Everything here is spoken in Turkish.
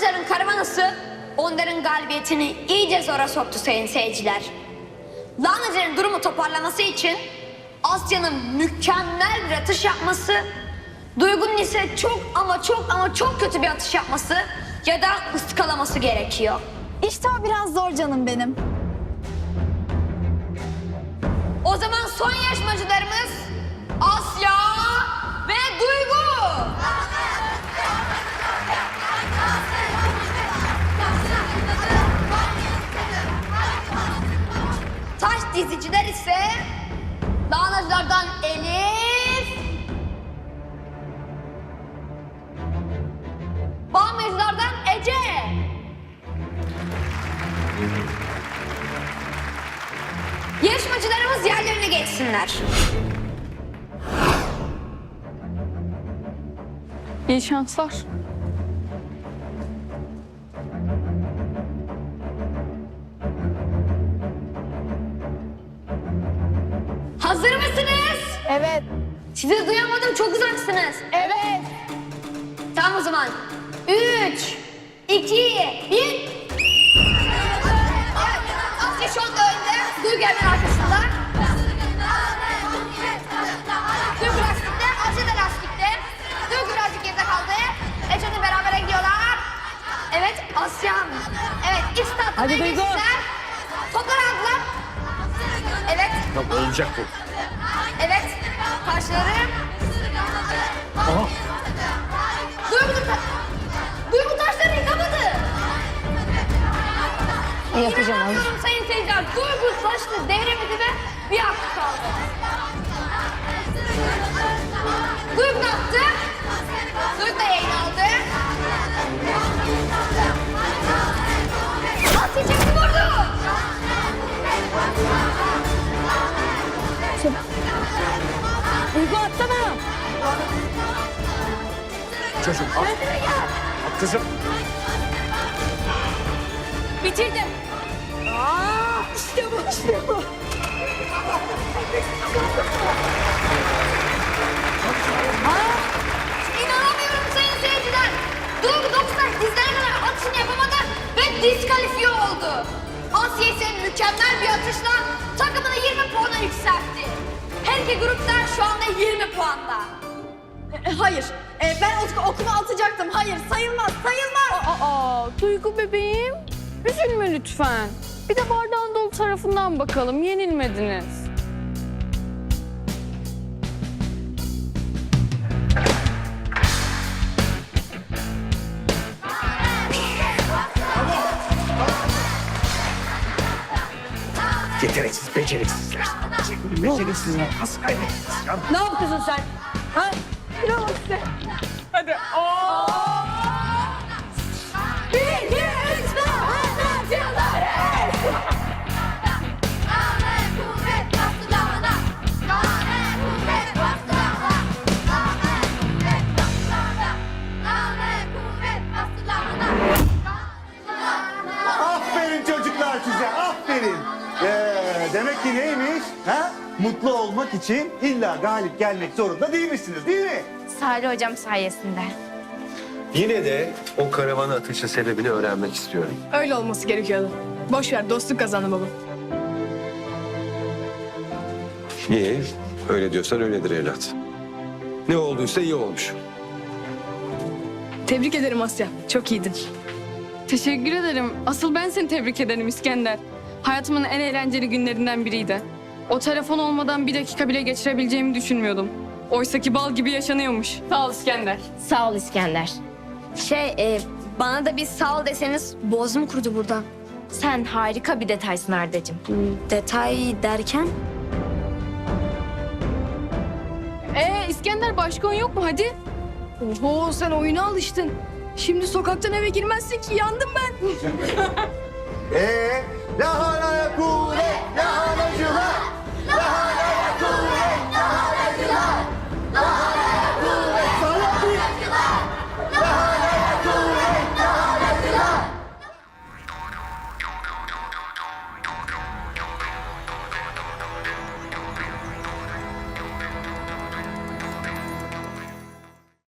Lanacıların karavanası onların galibiyetini iyice zora soktu sayın seyirciler. Lanacıların durumu toparlaması için Asya'nın mükemmel bir atış yapması, Duygu'nun ise çok ama çok ama çok kötü bir atış yapması ya da ıskalaması gerekiyor. İşte o biraz zor canım benim. O zaman son yarışmacılarımız Asya Taş diziciler ise Dağnacılardan Elif. Bağmacılardan Ece. Yarışmacılarımız yerlerine geçsinler. İyi şanslar. Hazır mısınız? Evet. Sizi duyamadım çok uzaksınız. Evet. Tamam o zaman. Üç, iki, bir. Asya şu anda önde. Duygu hemen arkasında. Duygu lastikte, Asya da lastikte. Duygu birazcık geride kaldı. Ece'nin beraber gidiyorlar. Evet Asya. Evet de atlamaya Hadi Duygu. Topları aldılar. Evet, Tamam olacak bu. evet. Karşıları. Aha. Duygu ta Duygu taşları yıkamadı. Yapacağım. İnanamıyorum sayın seyirciler. Duygu taşını devremedi ve bir hakkı kaldı. Duygu atsana. Çocuğum al. Al kızım. Bitirdim. Aa, işte bu, işte bu. İnanamıyorum sayın seyirciler. Duygu 90 dizlerine kadar atışını yapamadı ve diskalifiye oldu. Asya ise mükemmel bir atışla takımını 20 puana yükseltti. Her iki grupta şu anda 20 puanda. E, hayır. E, ben ok- okunu atacaktım. Hayır, sayılmaz, sayılmaz. Aa, Duygu bebeğim. Üzülme lütfen. Bir de bardağın dolu tarafından bakalım. Yenilmediniz. Yeteneksiz, beceriksizler. Beceriksizler. Nasıl kaybettiniz ya? Ne yapıyorsun sen? Ha? Bravo size. Hadi. Bir, demek ki neymiş? Ha? Mutlu olmak için illa galip gelmek zorunda değilmişsiniz değil mi? Salih hocam sayesinde. Yine de o karavan atışı sebebini öğrenmek istiyorum. Öyle olması gerekiyordu. Boş ver dostluk kazandı baba. İyi, öyle diyorsan öyledir evlat. Ne olduysa iyi olmuş. Tebrik ederim Asya. Çok iyiydin. Teşekkür ederim. Asıl ben seni tebrik ederim İskender. Hayatımın en eğlenceli günlerinden biriydi. O telefon olmadan bir dakika bile geçirebileceğimi düşünmüyordum. Oysa ki bal gibi yaşanıyormuş. Sağ ol İskender. Sağ ol İskender. Şey, e, bana da bir sağ ol deseniz boğazım kurudu burada. Sen harika bir detaysın Arda'cığım. Detay derken? Ee İskender başka oyun yok mu hadi? Oho sen oyuna alıştın. Şimdi sokaktan eve girmezsin ki yandım ben. 哎，然后呢，鼓励，然后呢，举牌，然后。